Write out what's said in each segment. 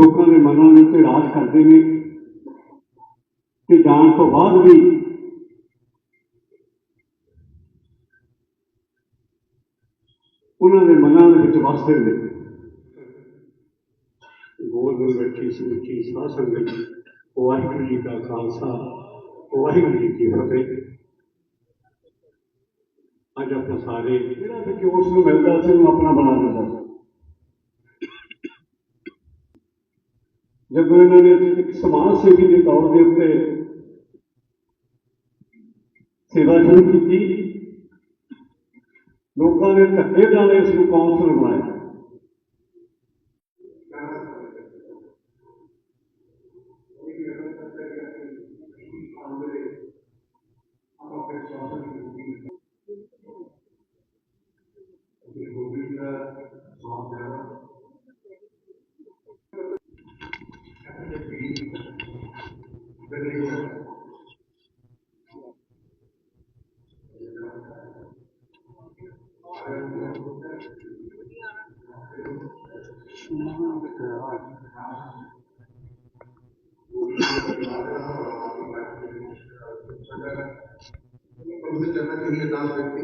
لوگ مناتے راج کرتے ہیں کہ جان تو بعد بھی انہوں کے منستے بیٹھی گوند گیس لاسنگ واحر جی کا خالس واحر جی کی فتح اج آپ سارے ملتا سر اپنا بنا دیتا جب انہوں نے ایک سماج سیوی کے طور سیوا شروع کی لوگوں نے دکے دانے اس رکنسل بنایا پرنا چیز ویکٹ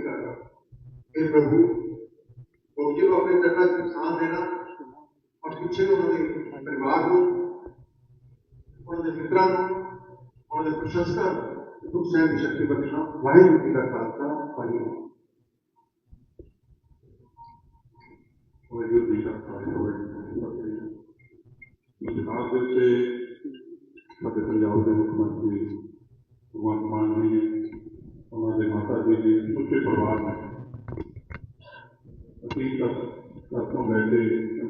کر رہا کہ پربو بک اپنے چرنات نقصان دینا اور پیچھے انہوں کے پروار کو مرا شکتی بخشا واحد جی کا خالص واحد مان کے ماسا جی سچے پروار میں بیٹھے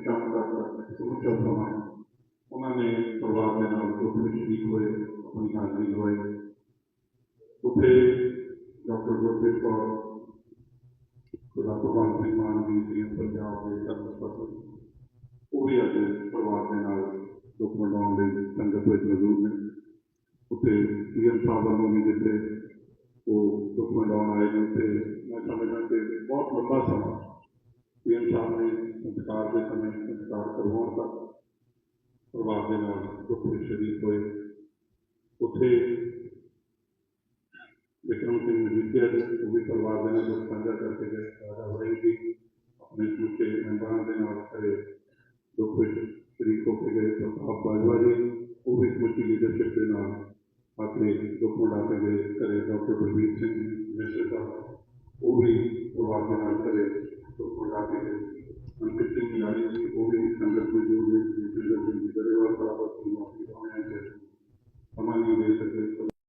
چھوٹے چھتوں میں انہوں نے پروار میں نام دو شہید ہوئے اپنی وہ بھی اب پروار منڈا لیگت موجود نے ممی جیسے وہ دکھ منا آئے گی میں بہت لمبا سما ڈی ایم صاحب نے انتکار کے سمے انتکار کروا تک پروار کے نام دکھ شریف ہوئے اتنے بکرم سنگھ مجھے وہ بھی پروار سانجا کر کے گئے شری کوئی کی لیڈرشپ کے نام اپنے روپ ڈاکے گئے کرے ڈاکٹر